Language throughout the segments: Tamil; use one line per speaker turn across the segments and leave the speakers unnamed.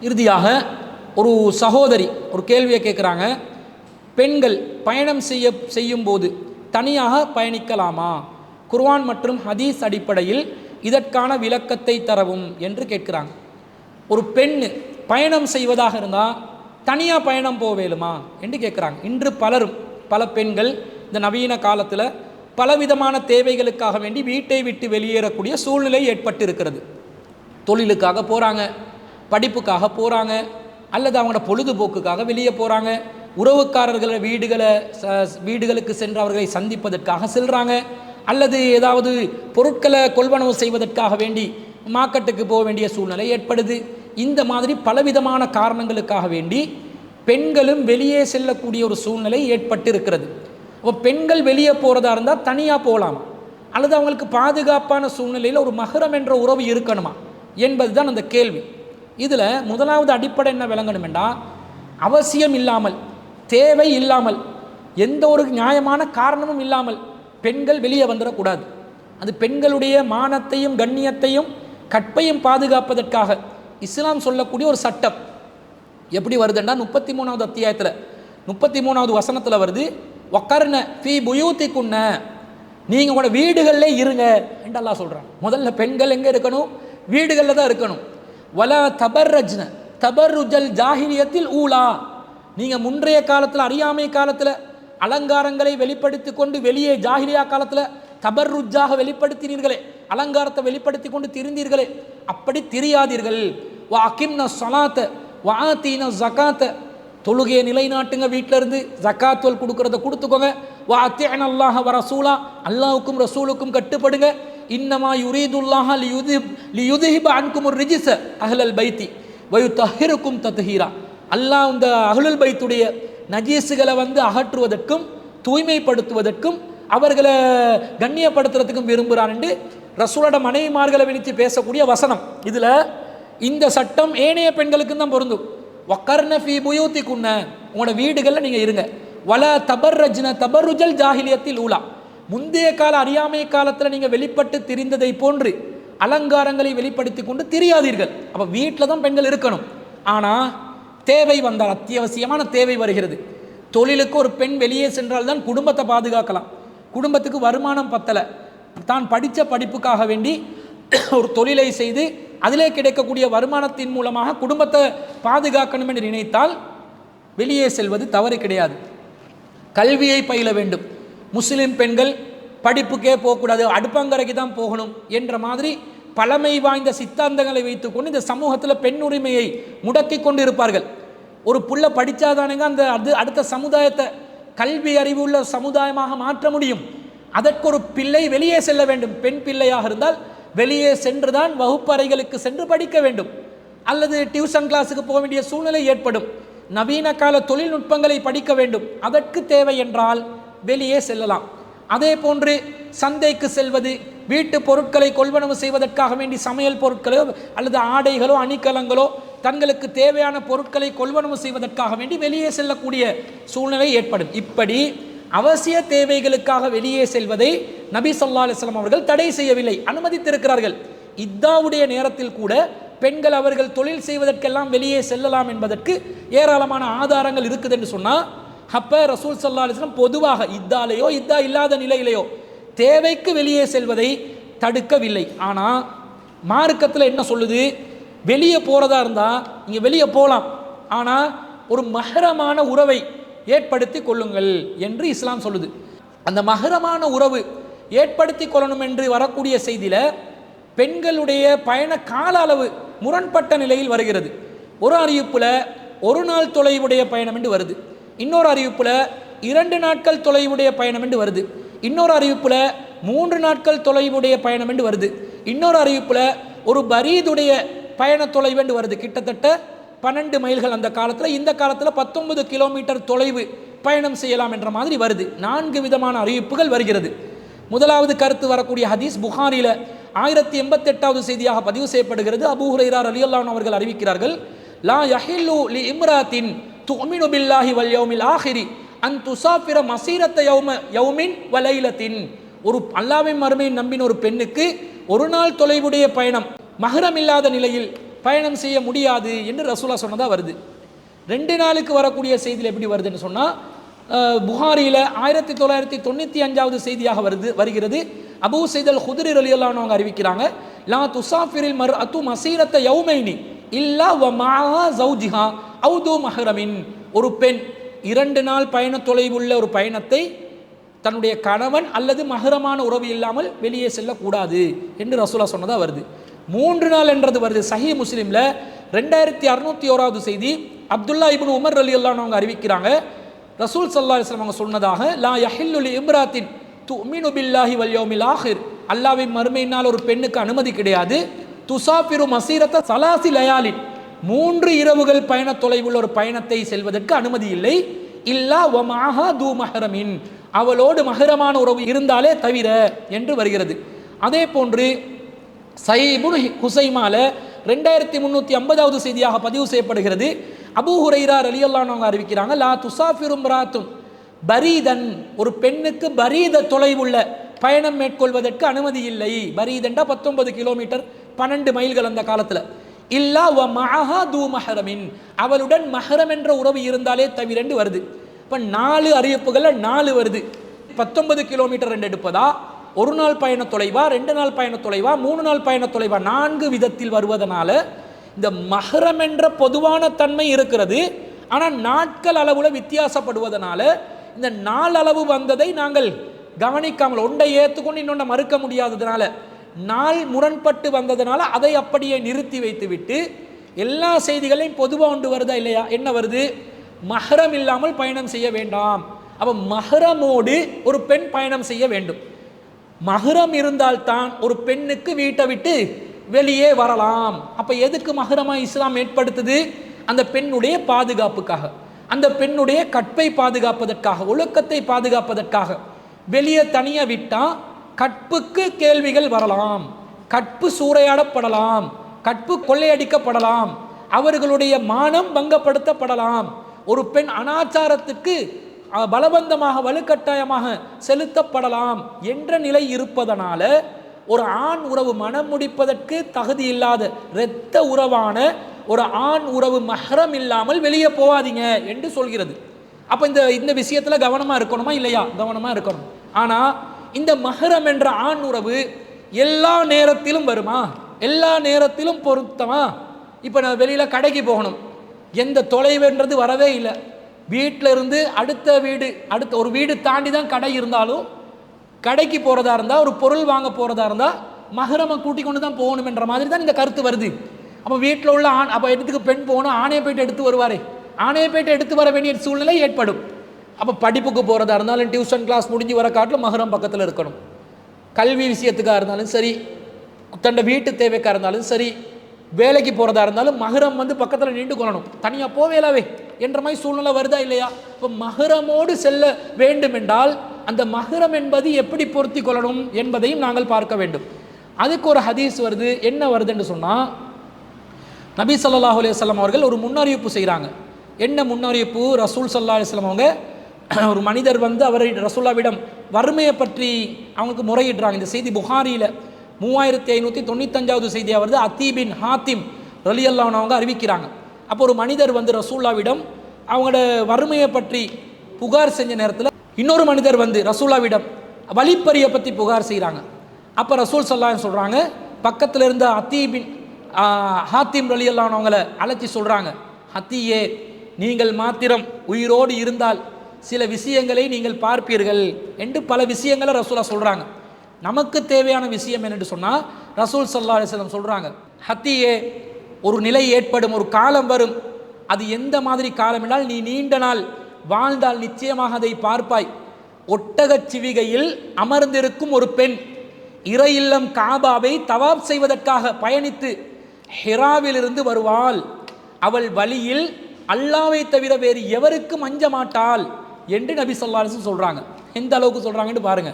இறுதியாக ஒரு சகோதரி ஒரு கேள்வியை கேட்குறாங்க பெண்கள் பயணம் செய்ய செய்யும்போது தனியாக பயணிக்கலாமா? குர்வான் மற்றும் ஹதீஸ் அடிப்படையில் இதற்கான விளக்கத்தை தரவும் என்று கேட்குறாங்க. ஒரு பெண் பயணம் செய்வதாக இருந்தால் தனியாக பயணம் போவேலுமா என்று கேட்குறாங்க. இன்று பலரும் பல பெண்கள் இந்த நவீன காலத்தில் பலவிதமான தேவைகளுக்காக வேண்டி வீட்டை விட்டு வெளியேறக்கூடிய சூழ்நிலை ஏற்பட்டு இருக்கிறது தொழிலுக்காக போகிறாங்க படிப்புக்காக போகிறாங்க அல்லது அவங்களோட பொழுதுபோக்குக்காக வெளியே போகிறாங்க உறவுக்காரர்களை வீடுகளை ச- வீடுகளுக்கு சென்று அவர்களை சந்திப்பதற்காக செல்கிறாங்க அல்லது ஏதாவது பொருட்களை கொள்வனவு செய்வதற்காக வேண்டி மார்க்கெட்டுக்கு போக வேண்டிய சூழ்நிலை ஏற்படுது. இந்த மாதிரி பலவிதமான காரணங்களுக்காக வேண்டி பெண்களும் வெளியே செல்லக்கூடிய ஒரு சூழ்நிலை ஏற்பட்டு இருக்கிறது அப்போ பெண்கள் வெளியே போகிறதா இருந்தால் தனியாக போகலாம். அல்லது அவங்களுக்கு பாதுகாப்பான சூழ்நிலையில் ஒரு மகரம் என்ற உறவு இருக்கணுமா? என்பது தான் அந்த கேள்வி. இதில் முதலாவது அடிப்படை என்ன விளங்கணுமெண்டா? அவசியம் இல்லாமல் தேவை இல்லாமல் எந்த ஒரு நியாயமான காரணமும் இல்லாமல் பெண்கள் வெளியே வந்துடக்கூடாது. அது பெண்களுடைய மானத்தையும் கண்ணியத்தையும் கற்பையும் பாதுகாப்பதற்காக. இஸ்லாம் சொல்லக்கூடிய ஒரு சட்டம். எப்படி வருதுன்னா முப்பத்தி மூணாவது அத்தியாயத்தில். முப்பத்தி மூணாவது வசனத்தில் வருது ஒக்கர்ன ஃபி புயூத்திக்குன்ன. நீங்கள் உங்களோட வீடுகளில் இருங்க என்றெல்லாம் சொல்கிறேன் முதல்ல பெண்கள் எங்கே இருக்கணும்? வீடுகளில் தான் இருக்கணும். வல தபர்ரஜ்ன தபர்ருஜல் ஜாகிரியத்தில் ஊலா. நீங்கள் முன்றைய காலத்தில் அறியாமை காலத்தில் அலங்காரங்களை வெளிப்படுத்தி கொண்டு வெளியே ஜாகிரியா காலத்தில் தபர்ருஜாக வெளிப்படுத்தினீர்களே அலங்காரத்தை வெளிப்படுத்தி கொண்டு திரிந்தீர்களே அப்படி திரியாதீர்கள். வா அகிம்ன சொலாத்த வாத்தீன ஜக்காத்த தொழுகையை நிலைநாட்டுங்க வீட்டில் இருந்து ஜக்காத்துவல் கொடுக்கறத கொடுத்துக்கோங்க. வா அத்தியன் அல்லாஹ வர சூலா அல்லாஹ்வுக்கும் ரசூலுக்கும் கட்டுப்படுங்க. இன்னமா யுரீதுல்லாஹ லியுதிப் லியுதிஹிப அன்கும் ரிஜிச அஹ்லல் பைத்தி வயு தஹிருக்கும் தத்ஹீரா. அல்லாஹ் இந்த அகலுல் பைத்துடைய நஜீஸுகளை வந்து அகற்றுவதற்கும் தூய்மைப்படுத்துவதற்கும் அவர்களை கண்ணியப்படுத்துறதுக்கும் விரும்புகிறான் என்று ரசூலோட மனைவிமார்களை விழித்து பேசக்கூடிய வசனம். இதில் இந்த சட்டம் ஏனைய பெண்களுக்கும் தான் பொருந்தும். ஒக்கர்ண ஃபி புயூத்திக்குன்ன உங்களோட வீடுகளில் நீங்கள் இருங்க. வல தபர்ரஜ்ன தபருஜல் ஜாஹிலியத்தில் ஊலா. முந்தைய கால அறியாமை காலத்தில் நீங்கள் வெளிப்பட்டு திரிந்ததை போன்று அலங்காரங்களை வெளிப்படுத்தி கொண்டு தெரியாதீர்கள். அப்போ வீட்டில் தான் பெண்கள் இருக்கணும். ஆனால் தேவை வந்தால் அத்தியாவசியமான தேவை வருகிறது. தொழிலுக்கு ஒரு பெண் வெளியே சென்றால் தான் குடும்பத்தை பாதுகாக்கலாம். குடும்பத்துக்கு வருமானம் பத்தலை. தான் படித்த படிப்புக்காக வேண்டி ஒரு தொழிலை செய்து அதிலே கிடைக்கக்கூடிய வருமானத்தின் மூலமாக குடும்பத்தை பாதுகாக்கணும் என்று நினைத்தால் வெளியே செல்வது தவறு கிடையாது. கல்வியை பயில வேண்டும். முஸ்லீம் பெண்கள் படிப்புக்கே போகக்கூடாது அடுப்பங்கரைக்கு தான் போகணும் என்ற மாதிரி பழமை வாய்ந்த சித்தாந்தங்களை வைத்துக்கொண்டு இந்த சமூகத்தில் பெண் உரிமையை முடக்கி கொண்டு இருப்பார்கள் ஒரு புள்ள படித்தாதானுங்க அந்த அது அடுத்த சமுதாயத்தை கல்வி அறிவு உள்ள சமுதாயமாக மாற்ற முடியும். அதற்கு ஒரு பிள்ளை வெளியே செல்ல வேண்டும். பெண் பிள்ளையாக இருந்தால் வெளியே சென்றுதான் வகுப்பறைகளுக்கு சென்று படிக்க வேண்டும். அல்லது டியூஷன் கிளாஸுக்கு போக வேண்டிய சூழ்நிலை ஏற்படும். நவீன கால தொழில்நுட்பங்களை படிக்க வேண்டும். அதற்கு தேவை என்றால் வெளியே செல்லலாம். அதே போன்று சந்தைக்கு செல்வது வீட்டு பொருட்களை கொள்வனவு செய்வதற்காக வேண்டி சமையல் பொருட்களோ அல்லது ஆடைகளோ அணிகலங்களோ தங்களுக்கு தேவையான பொருட்களை கொள்வனவு செய்வதற்காக வேண்டி வெளியே செல்லக்கூடிய சூழ்நிலை ஏற்படும். இப்படி அவசிய தேவைகளுக்காக வெளியே செல்வதை நபி சொல்லா அலைஹி அவர்கள் தடை செய்யவில்லை அனுமதித்திருக்கிறார்கள். இத்தாவுடைய நேரத்தில் கூட பெண்கள் அவர்கள் தொழில் செய்வதற்கெல்லாம் வெளியே செல்லலாம் என்பதற்கு ஏராளமான ஆதாரங்கள் இருக்குது என்று சொன்னால் அப்போ ரசூல் சல்லா அலிஸ்லாம் பொதுவாக இத்தாலேயோ இத்தா இல்லாத நிலையிலேயோ தேவைக்கு வெளியே செல்வதை தடுக்கவில்லை. ஆனால் மார்க்கத்தில் என்ன சொல்லுது? வெளியே போகிறதா இருந்தால் நீங்கள் வெளியே போகலாம் ஆனால் ஒரு மகரமான உறவை ஏற்படுத்தி கொள்ளுங்கள் என்று இஸ்லாம் சொல்லுது. அந்த மகரமான உறவு ஏற்படுத்தி கொள்ளணும் என்று வரக்கூடிய செய்தியில் பெண்களுடைய பயண கால அளவு முரண்பட்ட நிலையில் வருகிறது. ஒரு அறிவிப்பில் ஒரு நாள் தொலைவுடைய பயணம் என்று வருது. இன்னொரு அறிவிப்பில் இரண்டு நாட்கள் தொலைவுடைய பயணம் என்று வருது. இன்னொரு அறிவிப்பில் மூன்று நாட்கள் தொலைவுடைய பயணம் என்று வருது. இன்னொரு அறிவிப்பில் ஒரு பரீதுடைய பயண தொலைவு என்று வருது. கிட்டத்தட்ட பன்னெண்டு மைல்கள் அந்த காலத்தில். இந்த காலத்தில் பத்தொன்பது கிலோமீட்டர் தொலைவு பயணம் செய்யலாம் என்ற மாதிரி வருது. நான்கு விதமான அறிவிப்புகள் வருகிறது. முதலாவது கருத்து வரக்கூடிய ஹதீஸ் புகாரில ஆயிரத்தி எண்பத்தெட்டாவது செய்தியாக பதிவு செய்யப்படுகிறது. அபூ ஹுரைரா ரலியல்லாஹு அவர்கள் அறிவிக்கிறார்கள் லா யஹில்லு லி இம்ராத்தின் துமினு பில்லாஹி வல் யௌமில் ஆஹிரி அன் துசாஃபிர மசீரத்த யௌம யௌமின் வலைலத்தின். ஒரு அல்லாவின் மறுமையை நம்பின ஒரு பெண்ணுக்கு ஒரு நாள் தொலைவுடைய பயணம் மகரம் இல்லாத நிலையில் பயணம் செய்ய முடியாது என்று ரசூலா சொன்னதாக வருது. ரெண்டு நாளுக்கு வரக்கூடிய செய்தியில் எப்படி வருதுன்னு சொன்னால் புகாரியில் ஆயிரத்தி தொள்ளாயிரத்தி தொண்ணூற்றி அஞ்சாவது செய்தியாக வருது வருகிறது. அபூ செய்தல் ஹுதிரி ரலியல்லான்னு அறிவிக்கிறாங்க லா துசாஃபிரில் மர் அத்து மசீரத்த யௌமைனி இல்லா வ மா ஜவுஜிஹா அவுது மஹரமின். ஒரு பெண் இரண்டு நாள் பயண தொலைவுள்ள ஒரு பயணத்தை தன்னுடைய கணவன் அல்லது மகரமான உறவு இல்லாமல் வெளியே செல்லக்கூடாது என்று ரசூலா சொன்னதாக வருது. மூன்று நாள் என்றது வருது. சஹி முஸ்லீமில் ரெண்டாயிரத்தி அறுநூத்தி ஓராவது செய்தி அப்துல்லா இபின் உமர் அலி அவங்க அறிவிக்கிறாங்க. ரசூல் சல்லா இஸ்லாம் அவங்க சொன்னதாக லா யஹில்லுலி இம்ராத்தின் துமினு பில்லாஹி வல்யோமில் ஆஹிர். அல்லாவின் மறுமையினால் ஒரு பெண்ணுக்கு அனுமதி கிடையாது. துசாபிரு மசீரத்த சலாசி லயாலின். மூன்று இரவுகள் பயண தொலைவுள்ள ஒரு பயணத்தை செல்வதற்கு அனுமதி இல்லை. இல்லா ஒமாஹா தூ மஹரமின். அவளோடு மகரமான உறவு இருந்தாலே தவிர என்று வருகிறது. அதே போன்று சைபுன் ஹுசைமால ரெண்டாயிரத்தி முந்நூற்றி ஐம்பதாவது செய்தியாக பதிவு செய்யப்படுகிறது. அபூ ஹுரைரா ரலியல்லான்னு அவங்க அறிவிக்கிறாங்க லா துசாஃபிரும் ராத்தும் பரீதன் ஒரு பெண்ணுக்கு பரீத தொலைவுள்ள பயணம் மேற்கொள்வதற்கு அனுமதி இல்லை. பரீதண்டா பத்தொன்பது கிலோமீட்டர் பன்னெண்டு மைல்கள் அந்த காலத்தில். இல்லா வ மஹா தூ மஹரமின். அவளுடன் மஹரம் என்ற உறவு இருந்தாலே தவிரண்டு வருது. இப்போ நாலு அறிவிப்புகளில் நாலு வருது. பத்தொன்பது கிலோமீட்டர் ரெண்டு எடுப்பதா? ஒரு நாள் பயண தொலைவா? ரெண்டு நாள் பயண தொலைவா? மூணு நாள் பயண தொலைவா? நான்கு விதத்தில் வருவதனால இந்த மஹரம் என்ற பொதுவான தன்மை இருக்கிறது. ஆனால் நாட்கள் அளவில் வித்தியாசப்படுவதனால இந்த நாள் அளவு வந்ததை நாங்கள் கவனிக்காமல் ஒன்றை ஏற்றுக்கொண்டு இன்னொன்றை மறுக்க முடியாததுனால நாள் முரண்பட்டு வந்ததுனால அதை அப்படியே நிறுத்தி வைத்துவிட்டு எல்லா செய்திகளையும் பொதுவாக ஒன்று வருதா இல்லையா? என்ன வருது? மஹரம் இல்லாமல் பயணம் செய்ய வேண்டாம். அப்போ மஹரமோடு ஒரு பெண் பயணம் செய்ய வேண்டும். மஹரம் இருந்தால்தான் ஒரு பெண்ணுக்கு வீட்டை விட்டு வெளியே வரலாம். அப்போ எதுக்கு மகரமாக இஸ்லாம் ஏற்படுத்துது? அந்த பெண்ணுடைய பாதுகாப்புக்காக. அந்த பெண்ணுடைய கற்பை பாதுகாப்பதற்காக ஒழுக்கத்தை பாதுகாப்பதற்காக. வெளியே தனியாக விட்டால் கற்புக்கு கேள்விகள் வரலாம். கற்பு சூறையாடப்படலாம். கற்பு கொள்ளையடிக்கப்படலாம். அவர்களுடைய மானம் பங்கப்படுத்தப்படலாம். ஒரு பெண் அனாச்சாரத்துக்கு பலவந்தமாக வலுக்கட்டாயமாக செலுத்தப்படலாம் என்ற நிலை இருப்பதனால ஒரு ஆண் உறவு மனம் முடிப்பதற்கு தகுதி இல்லாத இரத்த உறவான ஒரு ஆண் உறவு மஹரம் இல்லாமல் வெளியே போகாதீங்க என்று சொல்கிறது. அப்போ இந்த இந்த விஷயத்தில் கவனமாக இருக்கணுமா இல்லையா? கவனமாக இருக்கணும். ஆனால் இந்த மஹரம் என்ற ஆண் உறவு எல்லா நேரத்திலும் வருமா? எல்லா நேரத்திலும் பொருத்தமா? இப்போ நான் வெளியில் கடைக்கு போகணும். எந்த தொலைவுன்றது வரவே இல்லை. வீட்டில் இருந்து அடுத்த வீடு அடுத்த ஒரு வீடு தாண்டி தான் கடை இருந்தாலும் கடைக்கு போகிறதா இருந்தால் ஒரு பொருள் வாங்க போகிறதா இருந்தால் மகரமை கூட்டி கொண்டு தான் போகணுமென்ற மாதிரி தான் இந்த கருத்து வருது. அப்போ வீட்டில் உள்ள ஆண் அப்போ இடத்துக்கு பெண் போகணும் ஆணையை போயிட்டு எடுத்து வருவாரே. ஆணையை போயிட்டு எடுத்து வர வேண்டிய சூழ்நிலை ஏற்படும். அப்போ படிப்புக்கு போகிறதா இருந்தாலும் டியூஷன் கிளாஸ் முடிஞ்சு வர காட்டிலும் மகரம் பக்கத்தில் இருக்கணும். கல்வி விஷயத்துக்காக இருந்தாலும் சரி தன்னோட வீட்டு தேவைக்காக இருந்தாலும் சரி வேலைக்கு போகிறதா இருந்தாலும் மகரம் வந்து பக்கத்தில் நின்று கொள்ளணும். தனியாக போவேலாவே என்ற மாதிரி சூழ்நிலை வருதா இல்லையா? இப்போ மகரமோடு செல்ல வேண்டும் என்றால் அந்த மகரம் என்பது எப்படி பொருத்தி கொள்ளணும் என்பதையும் நாங்கள் பார்க்க வேண்டும். அதுக்கு ஒரு ஹதீஸ் வருது. என்ன வருதுன்னு சொன்னால் நபி சல்லாஹ் அலையம் அவர்கள் ஒரு முன்னறிவிப்பு செய்கிறாங்க என்ன முன்னறிவிப்பு? ரசூல் சல்லாஹ் அலைஹி அவங்க ஒரு மனிதர் வந்து அவரை ரசூல்லாவிடம் வறுமையை பற்றி அவங்களுக்கு முறையிடுறாங்க. இந்த செய்தி புகாரியில் மூவாயிரத்தி ஐநூற்றி தொண்ணூத்தஞ்சாவது செய்தியாக வருது அத்தீபின் ஹாத்திம் ரலி அவங்க அறிவிக்கிறாங்க. அப்போ ஒரு மனிதர் வந்து ரசூல்லாவிடம் அவங்களோட வறுமையை பற்றி புகார் செஞ்ச நேரத்தில் இன்னொரு மனிதர் வந்து ரசூல்லாவிடம் வழிப்பறியை பற்றி புகார் செய்கிறாங்க அப்போ ரசூல் சல்லான்னு சொல்கிறாங்க பக்கத்தில் இருந்த அத்தீபின் ஹாத்திம் ரலி அவங்கள அழைச்சி சொல்கிறாங்க ஹத்தியே நீங்கள் மாத்திரம் உயிரோடு இருந்தால் சில விஷயங்களை நீங்கள் பார்ப்பீர்கள் என்று பல விஷயங்களை ரசூலா சொல்கிறாங்க நமக்கு தேவையான விஷயம் என்னென்று சொன்னால் ரசூல் சல்லா அலிஸ்லம் சொல்கிறாங்க ஹத்தியே ஒரு நிலை ஏற்படும் ஒரு காலம் வரும். அது எந்த மாதிரி காலம் என்றால் நீ நீண்ட நாள் வாழ்ந்தால் நிச்சயமாக அதை பார்ப்பாய். ஒட்டகச் சிவிகையில் அமர்ந்திருக்கும் ஒரு பெண் இறை இல்லம் காபாவை தவாப் செய்வதற்காக பயணித்து ஹெராவிலிருந்து வருவாள். அவள் வழியில் அல்லாவை தவிர வேறு எவருக்கும் அஞ்ச மாட்டாள். என்று நபி ஸல்லல்லாஹு சொல்கிறாங்க எந்த அளவுக்கு சொல்றாங்கன்னு பாருங்க.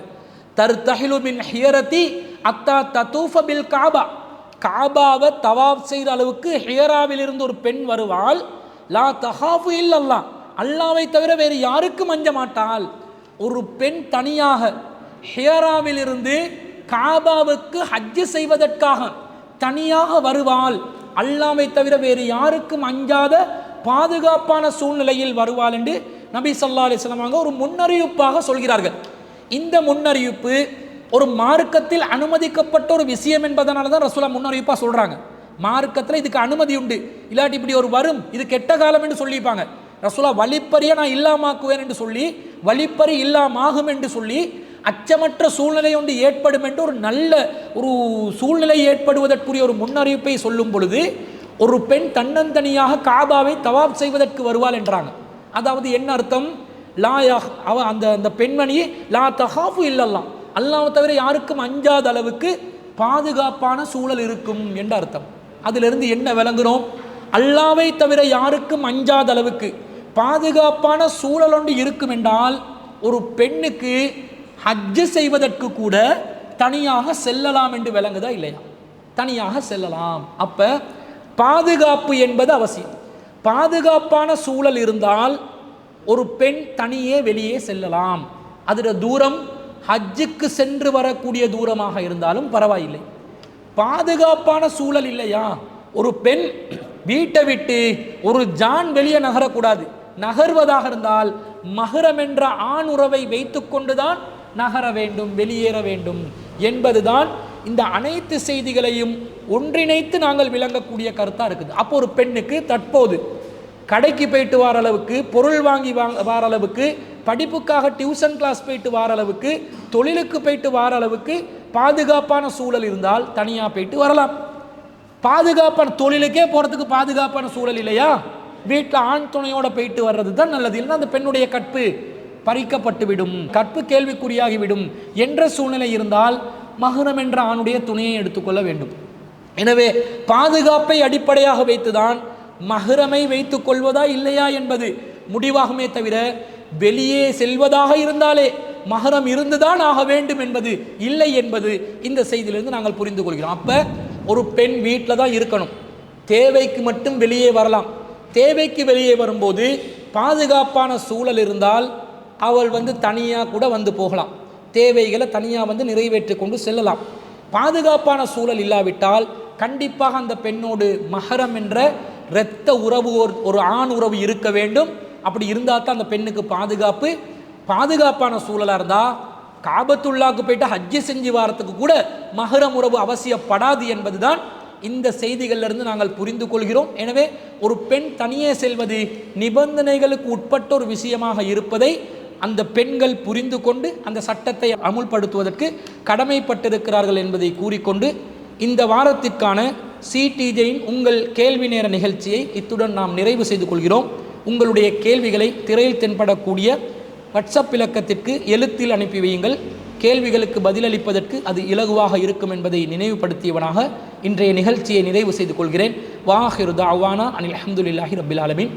தர்தஹிலு மின் ஹியரத்தி அத்தா ததூஃப பில் காபா. காபாவை தவாப் செய்கிற அளவுக்கு ஹியராவிலிருந்து ஒரு பெண் வருவாள். லா தஹாஃபு இல்லல்லா. அல்லாவை தவிர வேறு யாருக்கும் அஞ்ச மாட்டாள்? ஒரு பெண் தனியாக ஹியராவிலிருந்து காபாவுக்கு ஹஜ்ஜு செய்வதற்காக தனியாக வருவாள். அல்லாமை தவிர வேறு யாருக்கும் அஞ்சாத பாதுகாப்பான சூழ்நிலையில் வருவாள் என்று நபி சல்லா அலைஹி ஒரு முன்னறிவிப்பாக சொல்கிறார்கள். இந்த முன்னறிவிப்பு ஒரு மார்க்கத்தில் அனுமதிக்கப்பட்ட ஒரு விஷயம் என்பதனால தான் ரசூலா முன்னறிவிப்பாக சொல்கிறாங்க மார்க்கத்தில் இதுக்கு அனுமதி உண்டு. இல்லாட்டி இப்படி ஒரு வரும் இது கெட்ட காலம் என்று சொல்லிப்பாங்க. ரசூலா வழிப்பறியை நான் இல்லாமாக்குவேன் என்று சொல்லி வழிப்பறி இல்லாமாகும் என்று சொல்லி அச்சமற்ற சூழ்நிலை ஒன்று ஏற்படும் என்று ஒரு நல்ல ஒரு சூழ்நிலை ஏற்படுவதற்குரிய ஒரு முன்னறிவிப்பை சொல்லும் பொழுது ஒரு பெண் தன்னந்தனியாக காபாவை தவாப் செய்வதற்கு வருவாள் என்றாங்க. அதாவது என்ன அர்த்தம்? லா அவ அந்த அந்த பெண்மணி லா தஹாஃபு இல்லல்லாம் அல்லாஹ் தவிர யாருக்கும் அஞ்சாத அளவுக்கு பாதுகாப்பான சூழல் இருக்கும் என்ற அர்த்தம். அதிலிருந்து என்ன விளங்குறோம்? அல்லாவை தவிர யாருக்கும் அஞ்சாத அளவுக்கு பாதுகாப்பான சூழல் ஒன்று இருக்கும் என்றால் ஒரு பெண்ணுக்கு ஹஜ்ஜு செய்வதற்கு கூட தனியாக செல்லலாம் என்று விளங்குதா இல்லையா? தனியாக செல்லலாம். அப்ப பாதுகாப்பு என்பது அவசியம். பாதுகாப்பான சூழல் இருந்தால் ஒரு பெண் தனியே வெளியே செல்லலாம். அதோட தூரம் ஹஜ்ஜுக்கு சென்று வரக்கூடிய தூரமாக இருந்தாலும் பரவாயில்லை. பாதுகாப்பான சூழல் இல்லையா? ஒரு பெண் வீட்டை விட்டு ஒரு ஜான் வெளியே நகரக்கூடாது. நகர்வதாக இருந்தால் மகரம் என்ற ஆண் உறவை வைத்துக்கொண்டுதான் நகர வேண்டும் வெளியேற வேண்டும் என்பதுதான் இந்த அனைத்து செய்திகளையும் ஒன்றிணைத்து நாங்கள் விளங்கக்கூடிய கருத்தாக இருக்குது. அப்போ ஒரு பெண்ணுக்கு தற்போது கடைக்கு போயிட்டு வர அளவுக்கு பொருள் வாங்கி வாங்க வர அளவுக்கு படிப்புக்காக டியூஷன் கிளாஸ் போயிட்டு வர அளவுக்கு தொழிலுக்கு போயிட்டு வர அளவுக்கு பாதுகாப்பான சூழல் இருந்தால் தனியாக போயிட்டு வரலாம். பாதுகாப்பான தொழிலுக்கே போகிறதுக்கு பாதுகாப்பான சூழல் இல்லையா? வீட்டில் ஆண் துணையோட போயிட்டு வர்றது தான் நல்லது. இல்லைன்னா அந்த பெண்ணுடைய கற்பு பறிக்கப்பட்டு விடும் கற்பு கேள்விக்குறியாகிவிடும் என்ற சூழ்நிலை இருந்தால் மகரம் என்ற ஆணுடைய துணையை எடுத்துக்கொள்ள வேண்டும். எனவே பாதுகாப்பை அடிப்படையாக வைத்துதான் மகரமை வைத்துக் கொள்வதா இல்லையா என்பது முடிவாகுமே தவிர வெளியே செல்வதாக இருந்தாலே மகரம் இருந்துதான் ஆக வேண்டும் என்பது இல்லை என்பது இந்த செய்தியிலிருந்து நாங்கள் புரிந்து கொள்கிறோம். அப்ப ஒரு பெண் வீட்டில் தான் இருக்கணும். தேவைக்கு மட்டும் வெளியே வரலாம். தேவைக்கு வெளியே வரும்போது பாதுகாப்பான சூழல் இருந்தால் அவள் வந்து தனியாக கூட வந்து போகலாம். தேவைகளை தனியாக வந்து நிறைவேற்றி கொண்டு செல்லலாம். பாதுகாப்பான சூழல் இல்லாவிட்டால் கண்டிப்பாக அந்த பெண்ணோடு மகரம் என்ற இரத்த உறவு ஒரு ஒரு ஆண் உறவு இருக்க வேண்டும். அப்படி இருந்தால் தான் அந்த பெண்ணுக்கு பாதுகாப்பு. பாதுகாப்பான சூழலாக இருந்தால் காபத்துல்லாக்கு போயிட்டு ஹஜ்ஜி செஞ்சு வாரத்துக்கு கூட மகரம் உறவு அவசியப்படாது என்பதுதான் இந்த செய்திகளிலிருந்து நாங்கள் புரிந்து கொள்கிறோம். எனவே ஒரு பெண் தனியே செல்வது நிபந்தனைகளுக்கு உட்பட்ட ஒரு விஷயமாக இருப்பதை அந்த பெண்கள் புரிந்து கொண்டு அந்த சட்டத்தை அமுல்படுத்துவதற்கு கடமைப்பட்டிருக்கிறார்கள் என்பதை கூறிக்கொண்டு இந்த வாரத்திற்கான சிடிஜேயின் உங்கள் கேள்வி நேர நிகழ்ச்சியை இத்துடன் நாம் நிறைவு செய்து கொள்கிறோம். உங்களுடைய கேள்விகளை திரையில் தென்படக்கூடிய வாட்ஸ்அப் இலக்கத்திற்கு எழுத்தில் அனுப்பி வையுங்கள். கேள்விகளுக்கு பதிலளிப்பதற்கு அது இலகுவாக இருக்கும் என்பதை நினைவுபடுத்தியவனாக இன்றைய நிகழ்ச்சியை நிறைவு செய்து கொள்கிறேன். வாஹிரு தாவானா அனில் அஹமதுல்லாஹி ரபில் ஆலமின்.